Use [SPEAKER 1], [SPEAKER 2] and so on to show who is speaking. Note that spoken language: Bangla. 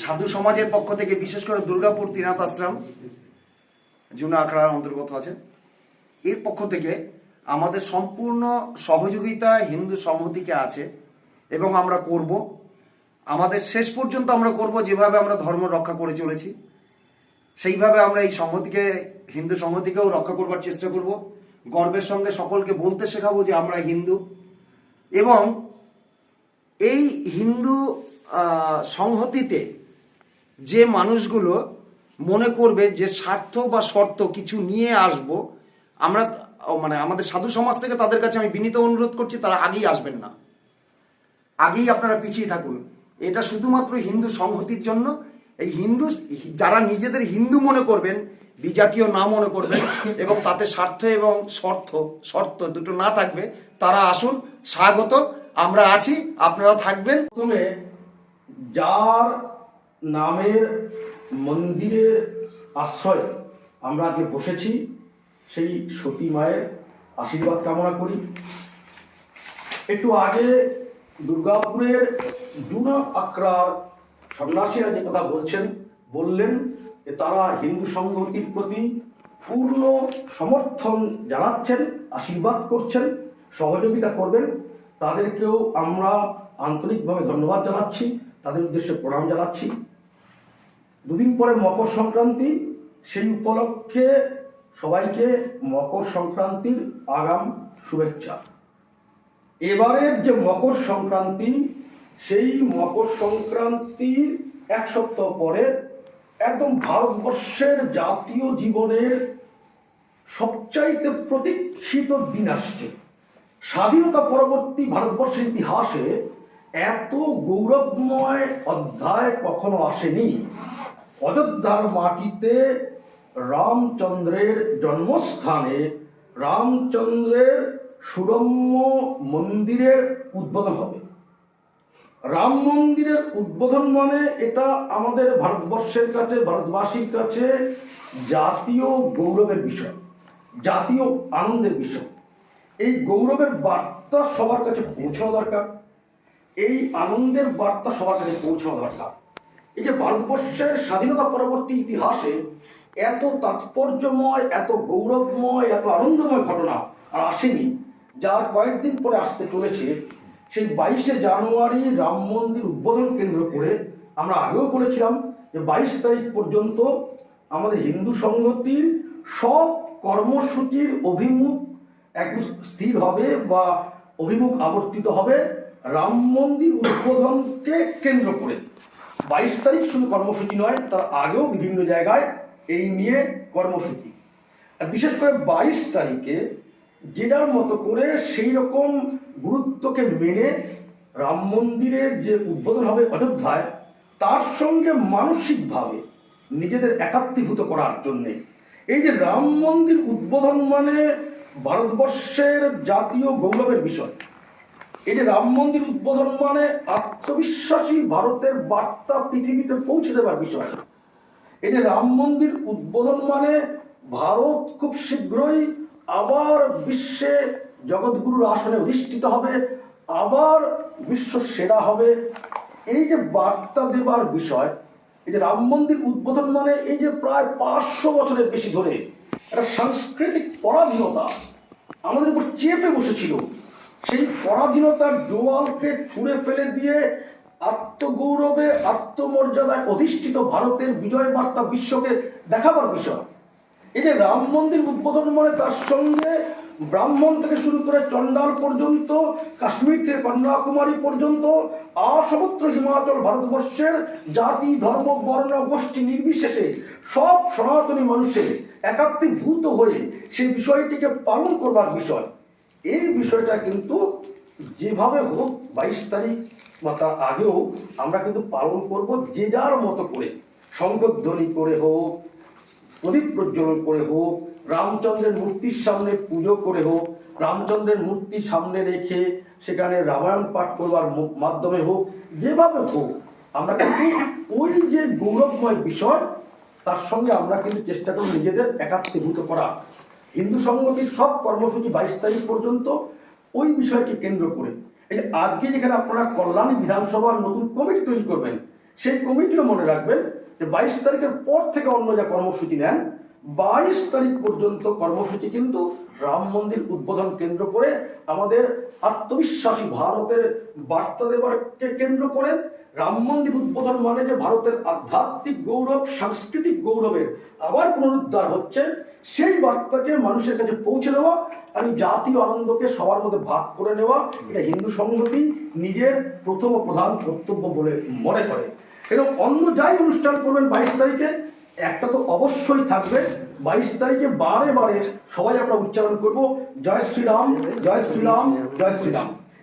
[SPEAKER 1] সাধু সমাজের পক্ষ থেকে বিশেষ করে দুর্গাপুর ত্রিনাথ আশ্রম জুনা আখড়ার অন্তর্গত আছে এর পক্ষ থেকে আমাদের সম্পূর্ণ সহযোগিতা হিন্দু সংহতিকে আছে এবং আমরা করব। আমাদের শেষ পর্যন্ত আমরা করব যেভাবে আমরা ধর্ম রক্ষা করে চলেছি। সেইভাবে আমরা এই সংহতিকে হিন্দু সংহতিকেও রক্ষা করবার চেষ্টা করব। গর্বের সঙ্গে সকলকে বলতে শেখাবো যে আমরা হিন্দু এবং এই হিন্দু সংহতিতে যে মানুষগুলো মনে করবে যে স্বার্থ বা শর্ত কিছু নিয়ে আসব, আমরা মানে আমাদের সাধু সমাজ থেকে তাদের কাছে আমি বিনীত অনুরোধ করছি, তারা আগেই আসবেন না। আগেই আপনারা পিছিয়ে থাকুন। এটা শুধুমাত্র হিন্দু সংহতির জন্য। এই হিন্দু, যারা নিজেদের হিন্দু মনে করবেন, বিজাতীয় না মনে করবেন, এবং তাতে স্বার্থ এবং শর্ত শর্ত দুটো না থাকবে, তারা আসুন, স্বাগত। আমরা আছি, আপনারা থাকবেন।
[SPEAKER 2] প্রথমে যার নামের মন্দিরের আশ্রয়ে আমরা আজকে বসেছি, সেই সতী মায়ের আশীর্বাদ কামনা করি। একটু আগে দুর্গাপুরের জুনা আক্রার সন্ন্যাসীরা যে কথা বলছেন, বললেন যে তারা হিন্দু সংহতির প্রতি পূর্ণ সমর্থন জানাচ্ছেন, আশীর্বাদ করছেন, সহযোগিতা করবেন। তাদেরকেও আমরা আন্তরিকভাবে ধন্যবাদ জানাচ্ছি। তাদের উদ্দেশ্যে প্রণাম জানাচ্ছি। দুদিন পরে মকর সংক্রান্তি, সেই উপলক্ষে সবাইকে মকর সংক্রান্তির আগাম শুভেচ্ছা। এবারের যে মকর সংক্রান্তি, সেই মকর সংক্রান্তির এক সপ্তাহ পরে একদম ভারতবর্ষের জাতীয় জীবনের সবচাইতে প্রতীক্ষিত দিন আসছে। স্বাধীনতা পরবর্তী ভারতবর্ষের ইতিহাসে এত গৌরবময় অধ্যায় কখনো আসেনি। অযোধ্যার মাটিতে রামচন্দ্রের জন্মস্থানে রামচন্দ্রের সুরম্য মন্দিরের উদ্বোধন হবে। রাম মন্দিরের উদ্বোধন মানে এটা আমাদের ভারতবর্ষের কাছে, ভারতবাসীর কাছে জাতীয় গৌরবের বিষয়, জাতীয় আনন্দের বিষয়। এই গৌরবের বার্তা সবার কাছে পৌঁছানো দরকার। এই আনন্দের বার্তা সবার কাছে পৌঁছানো দরকার। এই যে ভারতবর্ষের স্বাধীনতা পরবর্তী ইতিহাসে এত তাৎপর্যময়, এত গৌরবময়, এত আনন্দময় ঘটনা আর আসেনি, যার কয়েকদিন পরে আসতে চলেছে সেই বাইশে জানুয়ারি রাম মন্দির উদ্বোধন কেন্দ্র করে আমরা আগেও বলেছিলাম যে বাইশ তারিখ পর্যন্ত আমাদের হিন্দু সংহতির সব কর্মসূচির অভিমুখ একদম স্থির হবে বা অভিমুখ আবর্তিত হবে। রাম মন্দির উদ্বোধনকে কেন্দ্র করে। বাইশ তারিখ শুধু কর্মসূচি নয়, তার আগেও বিভিন্ন জায়গায় এই নিয়ে কর্মসূচি। আর বিশেষ করে বাইশ তারিখে যে যার মতো করে সেই রকম গুরুত্বকে মেনে রাম মন্দিরের যে উদ্বোধন হবে অযোধ্যায়, তার সঙ্গে মানসিকভাবে নিজেদের একাত্মীভূত করার জন্যে। এই যে রাম মন্দির উদ্বোধন মানে ভারতবর্ষের জাতীয় গৌরবের বিষয় এই যে রাম মন্দির উদ্বোধন মানে আত্মবিশ্বাসী ভারতের বার্তা পৃথিবীতে পৌঁছে দেওয়ার বিষয়। এই যে রাম মন্দির উদ্বোধন মানে ভারত খুব শীঘ্রই আবার বিশ্বে জগৎগুরুর আসনে অধিষ্ঠিত হবে, আবার বিশ্ব সেরা হবে। এই যে বার্তা দেবার বিষয়, এই যে রাম মন্দির উদ্বোধন মানে এই যে প্রায় পাঁচশো বছরের বেশি ধরে একটা সাংস্কৃতিক পরাধীনতা আমাদের উপর চেপে বসেছিল। সেই পরাধীনতার জোয়ালকে ছুঁড়ে ফেলে দিয়ে আত্মগৌরবে, আত্মমর্যাদায় অধিষ্ঠিত ভারতের বিজয় বার্তা বিশ্বকে দেখাবার বিষয়। এই যে রাম মন্দির উদ্বোধন মানে তার সঙ্গে ব্রাহ্মণ থেকে শুরু করে চণ্ডাল পর্যন্ত, কাশ্মীর থেকে কন্যাকুমারী পর্যন্ত আসবত্র হিমাচল ভারতবর্ষের জাতি, ধর্ম, বর্ণ, গোষ্ঠী নির্বিশেষে সব সনাতনী মানুষের একাত্মীভূত হয়ে সেই বিষয়টিকে পালন করবার বিষয়। এই বিষয়টা কিন্তু যেভাবে হোক বাইশ তারিখ বা তার আগেও আমরা কিন্তু পালন করব যে যার মতো করে। শঙ্করধ্বনি করে হোক, প্রদীপ প্রজ্বলন করে হোক, রামচন্দ্রের মূর্তির সামনে পুজো করে হোক, রামচন্দ্রের মূর্তি সামনে রেখে সেখানে রামায়ণ পাঠ করবার মাধ্যমে হোক, যেভাবে হোক, আমরা কিন্তু ওই যে গৌরবময় বিষয়, তার সঙ্গে আমরা কিন্তু চেষ্টা করি নিজেদের একাত্মীভূত করা। হিন্দু সংগতির সব কর্মসূচি বাইশ তারিখ পর্যন্ত ওই বিষয়কে কেন্দ্র করে। এই যে আজকে যেখানে আপনারা কল্যাণী বিধানসভার নতুন কমিটি তৈরি করবেন, সেই কমিটিও মনে রাখবেন যে বাইশ তারিখের পর থেকে অন্য যা কর্মসূচি নেন, বাইশ তারিখ পর্যন্ত কর্মসূচি কিন্তু রাম মন্দির উদ্বোধন কেন্দ্র করে আমাদের আত্মবিশ্বাসী ভারতের বার্তা দেওয়ারকে কেন্দ্র করে রাম মন্দির উদ্বোধন মানে যে ভারতের আধ্যাত্মিক গৌরব, সাংস্কৃতিক গৌরবের আবার পুনরুদ্ধার হচ্ছে, সেই বার্তাকে মানুষের কাছে পৌঁছে দেওয়া আর এই জাতীয় আনন্দকে সবার মধ্যে ভাগ করে নেওয়া এটা হিন্দু সংহতি নিজের প্রথম ও প্রধান কর্তব্য বলে মনে করে। এবং অন্য যাই অনুষ্ঠান করবেন বাইশ তারিখে, একটা তো অবশ্যই থাকবে। বাইশ তারিখে বারে বারে সবাই আমরা উচ্চারণ করব, জয় শ্রীরাম জয় শ্রীরাম জয় শ্রীরাম।